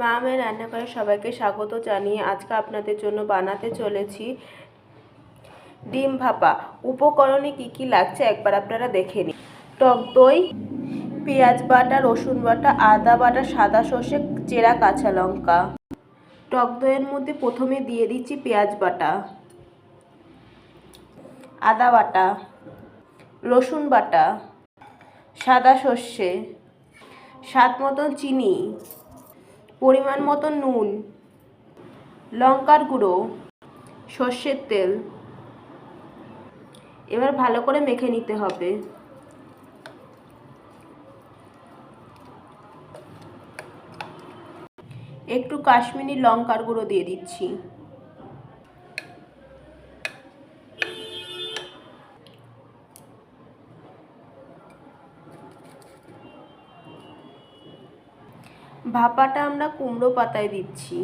মা মেয়ে রান্নাঘরে সবাইকে স্বাগত জানিয়ে আজকে আপনাদের জন্য বানাতে চলেছি ডিম ভাপা। উপকরণে কি কি লাগছে একবার আপনারা দেখে নিন। টক দই, পেঁয়াজ বাটা, রসুন বাটা, আদা বাটা, সাদা সর্ষে, চেরা কাঁচা লঙ্কা। টক দইয়ের মধ্যে প্রথমে দিয়ে দিচ্ছি পেঁয়াজ বাটা, আদা বাটা, রসুন বাটা, সাদা সর্ষে, স্বাদ মতন চিনি পরিমাণ মতো নুন, লঙ্কার গুঁড়ো, সর্ষের তেল। এবার ভালো করে মেখে নিতে হবে। একটু কাশ্মীরি লঙ্কার গুঁড়ো দিয়ে দিচ্ছি। ভাপাটা আমরা কুমড়ো পাতায় দিচ্ছি।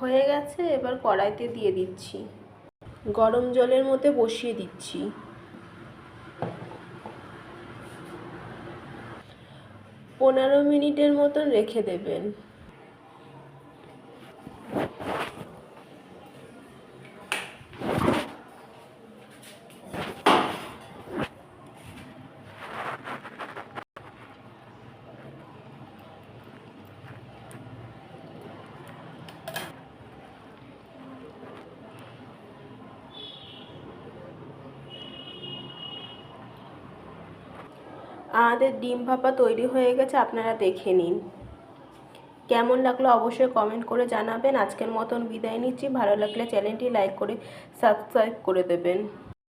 হয়ে গেছে, এবার কড়াইতে দিয়ে দিচ্ছি। গরম জলের মধ্যে বসিয়ে দিচ্ছি। পনেরো মিনিটের মতন রেখে দেবেন। আমাদের ডিম ভাপা তৈরি হয়ে গেছে, আপনারা দেখে নিন। কেমন লাগল অবশ্যই কমেন্ট করে জানাবেন। আজকের মতন বিদায় নিচ্ছি। ভালো লাগলে চ্যানেলটি লাইক করে সাবস্ক্রাইব করে দেবেন।